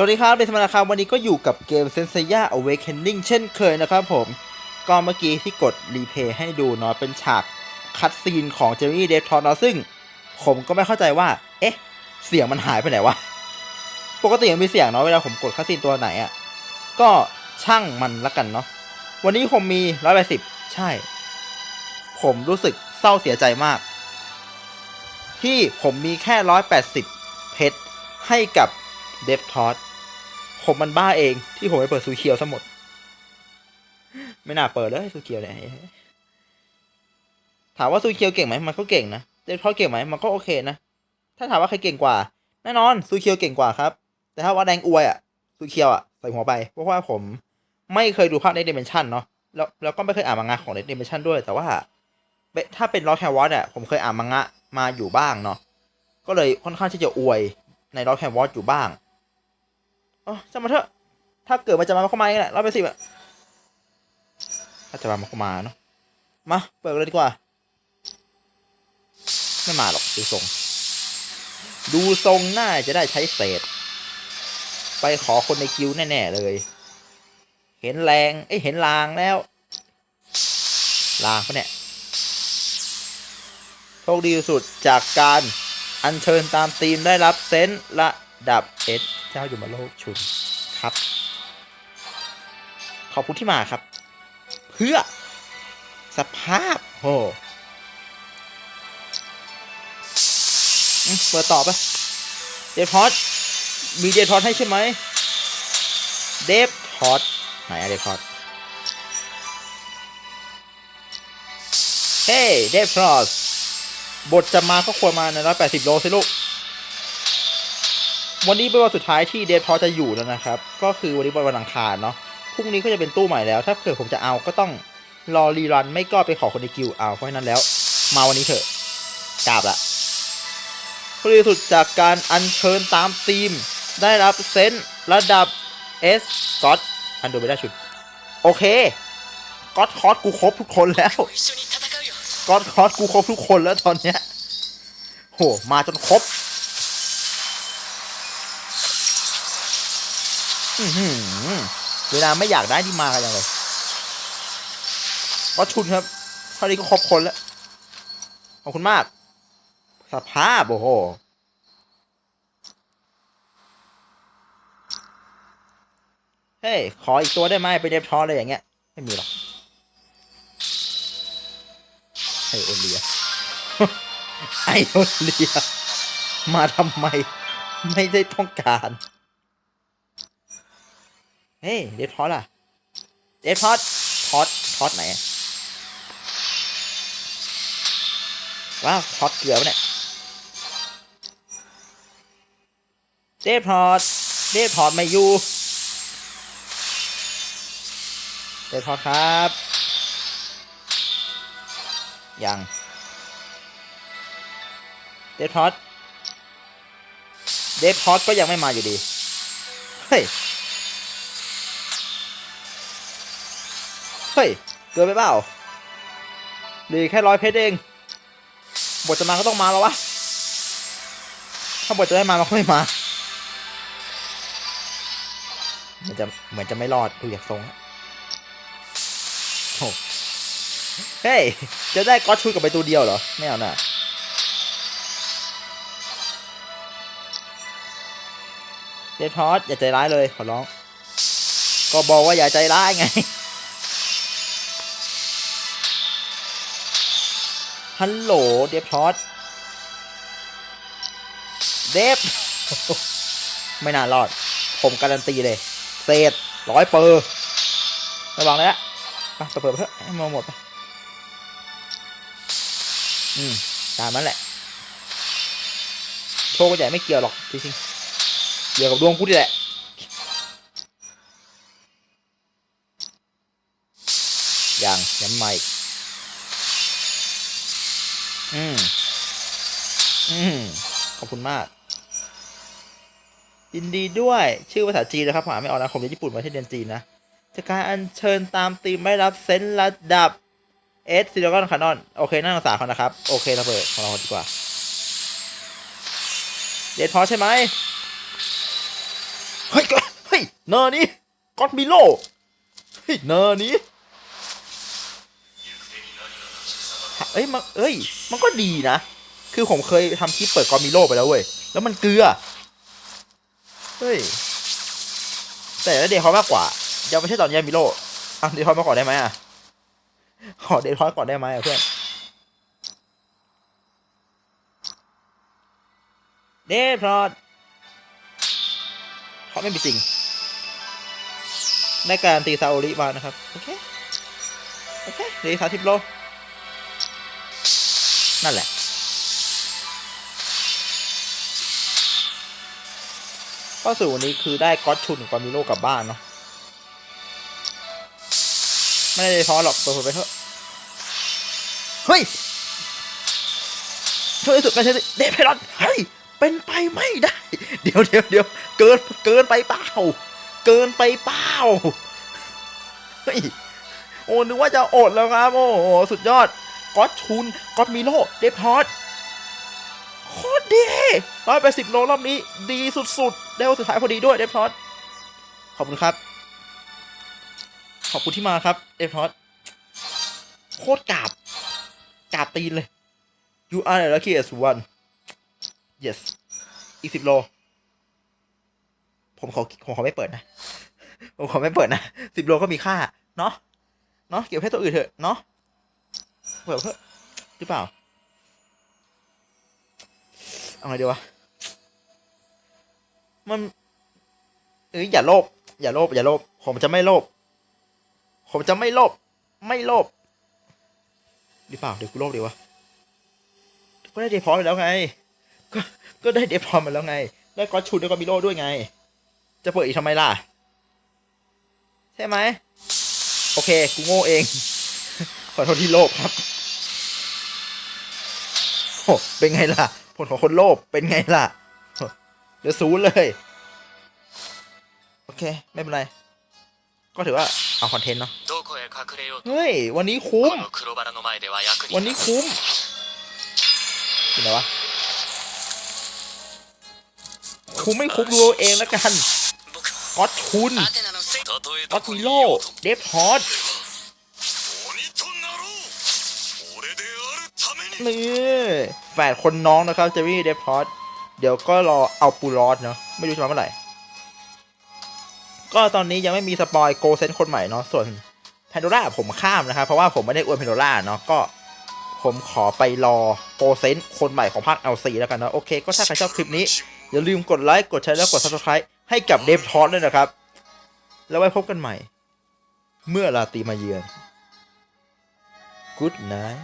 สวัสดีครับ เป็นสมาร์ครับวันนี้ก็อยู่กับเกม s e n s e y a Awakening เช่นเคยนะครับผม ก็เมื่อกี้ที่กดรีเพย์ให้ดูเนาะเป็นฉากคัดซีนของเจมี่เดฟทอนเนาะซึ่งผมก็ไม่เข้าใจว่า เอ๊ะ เสียงมันหายไปไหนวะ ปกติยังมีเสียงเนาะเวลาผมกดคัดซีนตัวไหนอะ่ะ ก็ช่างมันละกันเนาะวันนี้ผมมีร้อยแปดสิบใช่ ผมรู้สึกเศร้าเสียใจมาก ที่ผมมีแค่ร้อยแปดสิบเพชรให้กับเดฟทอส ผมมันบ้าเองที่ผมไปเปิดซูเคียวซะหมด ไม่น่าเปิดเลยซูเคียวเนี่ยถามว่าซูเคียวเก่งไหมมันก็เก่งนะเดฟทอเก่งไหมมันก็โอเคนะ ถ้าถามว่าใครเก่งกว่า แน่นอนซูเคียวเก่งกว่าครับ แต่ถ้าว่าแดงอวยอะซูเคียวอะใส่หัวไป เพราะว่าผมไม่เคยดูภาคในเดิเมนชันเนาะแล้วแล้วก็ไม่เคยอ่านมังงะของในดิเมนชันด้วย แต่ว่า ถ้าเป็นลอแควอตเนี่ยผมเคยอ่านมังงะมาอยู่บ้างเนาะก็เลยค่อนข้างที่จะอวยในลอแควอตอยู่บ้าง อ๋อจะมาเถอะ ถ้าเกิดมันจะมาเข้ามาเองแหละร้อยแปดสิบอะถ้าจะมาเข้ามาเนาะ มา เปิดเลยดีกว่า ไม่มาหรอกดูทรง ดูทรงน่าจะได้ใช้เศษ ไปขอคนในคิวแน่ ๆ เลย เห็นแรง เอ้ย เห็นลางแล้ว ลางปะเนี่ยโชคดีสุดจากการอัญเชิญตามทีมได้รับเซนต์ระดับเอส เจ้าอยู่มาโลกชุนครับ ขอบคุณที่มาครับ เพื่อสภาพโหเปิดต่อไปเดฟทอสมีเดฟทอสให้ใช่ไหมเดฟทอสไหนอะเดฟทอสเฮ้เดฟทอสบทจะมาก็ควรมาในร้อยแปดสิบโลสิลูก วันนี้เป็นวันสุดท้ายที่เดทพอจะอยู่แล้วนะครับ ก็คือวันนี้เป็นวันอังคารเนาะพรุ่งนี้ก็จะเป็นตู้ใหม่แล้ว ถ้าเกิดผมจะเอาก็ต้องรอรีรันไม่ก็ไปขอคนในคิวเอาเพราะนั้นแล้ว มาวันนี้เถอะกราบละผลิสุดจากการอัญเชิญตามธีม ได้รับเซนระดับเอสกอตอันดูไม่ได้ชุด โอเคก็อตคอสกูครบทุกคนแล้วก็อตคอสกูครบทุกคนแล้วตอนเนี้ยโหมาจนครบ เวลาไม่อยากได้ที่มากันยังเลยก็ชุนครับเท่านี้ก็ครบคนแล้ว ขอบคุณมาก สภาพโอ้โหเฮ้ย ขออีกตัวได้ไหมไปเดฟทอเลยอย่างเงี้ย ไม่มีหรอกไอโอเลีย ไอโอเลีย มาทำไม ไม่ได้ต้องการ เฮ้ยเดฟทอสล่ะเดฟทอสทอสทอสไหนว้าวทอสเกลือปะเนี่ยเดฟทอสเดฟทอสไม่อยู่เดฟทอสครับยังเดฟทอสเดฟทอสก็ยังไม่มาอยู่ดี เฮ้ย ฮ้ย เกินไปเปล่าเหลือแค่ร้อยเพชรเอง บทจะมาก็ต้องมาแล้ววะ ถ้าบทจะไม่มามันก็ไม่มาเหมือนจะเหมือนจะไม่รอดดูจากทรงอะโอ้เฮ้ย จะได้ก็อตชุดกับไปตัวเดียวเหรอ ไม่เอาน่ะเดฟทอสอย่าใจร้ายเลยขอร้อง ก็บอกว่าอย่าใจร้ายไง ฮัลโหลเดฟทอสเดฟไม่น่ารอด ผมการันตีเลย เศษร้อยเปอร์ระวังเลยอะไปเปิดเปิดเพื่อะให้มันหมดไป อืม ตามนั้นแหละ โชคใหญ่ไม่เกี่ยวหรอก จริงๆ เกี่ยวกับดวงพุธนี่แหละยังยังไม่ อืม อืม ขอบคุณมาก ยินดีด้วย ชื่อภาษาจีนนะครับผมอ่านไม่ออกนะผมเรียนญี่ปุ่นมาที่เรียนจีนนะจากการอัญเชิญตามตีมไม่รับเซนระดับเอสซิลิคอนคานอน โอเคนั่งภาษาเขานะครับ โอเคระเบิดของเราดีกว่า เดทพอใช่ไหมเฮ้ย เฮ้ยเนอร์นี้ก็อดมิโลเฮ้ยเนอร์นี้ เอ้ยมันเอ้ย มันก็ดีนะ คือผมเคยทำคลิปเปิดกอมิโลไปแล้วเว้ย แล้วมันเกลือ เฮ้ย แต่ล้วเดทอยมากกว่า ยังไม่ใช่ตอนแยกมิโลอะเดทอยมาก่อนได้ไหมอะ ขอเดทอยก่อนได้ไหมอะเพื่อน เดทอยเพราะไม่มีจริง ในการตีซาโอริมานะครับ โอเค โอเคเดทอยทิปโล นั่นแหละข้อสู่วันนี้คือได้ก๊อตชุนกับมิโลกลับบ้านเนาะไม่ได้ท้อหรอกเปิดเผยไปเถอะเฮ้ยช่วยสุดกันใช่เดฟไพลอนเฮ้ยเป็นไปไม่ได้ เดี๋ยวเดี๋ยวเดี๋ยวเกินเกินไปเปล่า เกินไปเปล่าเฮ้ยโอ้นึกว่าจะอดแล้วครับ โอ้โหสุดยอด ก๊อตชุนก๊อตมิโลเดฟฮอตโคตรดีร้อยแปดสิบโลรอบนี้ ดีสุดๆ ได้วันสุดท้ายพอดีด้วยเดฟทอสขอบคุณครับ ขอบคุณที่มาครับเดฟทอสโคตรกาบกาบตีนเลย you are the luckiest one yes อีกสิบโล ผมขอผมขอไม่เปิดนะ ผมขอไม่เปิดนะสิบโลก็มีค่า เนาะเนาะเก็บให้ตัวอื่นเถอะ เนาะ เปิดเถอหรือเปล่า เอาไงดีวะ มันเอ้ยอย่าโลภ อย่าโลภ อย่าโลภ ผมจะไม่โลภ ผมจะไม่โลภ ไม่โลภหรือเปล่า เดี๋ยวกูโลภดีวะ ก็ได้เดพอร์ตไปแล้วไง ก็ก็ได้เดพอร์ตมาแล้วไง ได้ก็อตชูดแล้วก็มีโลด้วยไง จะเปิดอีกทำไมล่ะ ใช่ไหม โอเค กูโง่เอง อโทษที่โลภครับโอ้เป็นไงล่ะ ผลของคนโลภเป็นไงล่ะ เดี๋ยวซูนเลย โอเค ไม่เป็นไร ก็ถือว่า เอาคอนเทนต์เนาะ เฮ้ย วันนี้คุ้ม วันนี้คุ้มที่ไหนวะ คุ้มไม่คุ้มดูเองแล้วกันก็อตคุณก็อตฮีโลเดฟฮอต นี่แฝดคนน้องนะครับเจมี่เดฟฮอตเดี๋ยวก็รอเอาปูรอดเนาะไม่รู้จะมาเมื่อไหร่ ก็ตอนนี้ยังไม่มีสปอยโกเซนคนใหม่เนาะส่วนแพนโดร่าผมข้ามนะครับ เพราะว่าผมไม่ได้อวยแพนโดร่าเนาะก็ผมขอไปรอโกเซนคนใหม่ของภาค LC แล้วกันเนาะโอเคก็ถ้าใครชอบคลิปนี้ อย่าลืมกดไลค์กดแชร์แล้วกด subscribe ให้กับเดฟทอ s ด้วยนะครับ แล้วไว้พบกันใหม่ เมื่อราตรีมาเยือน Good night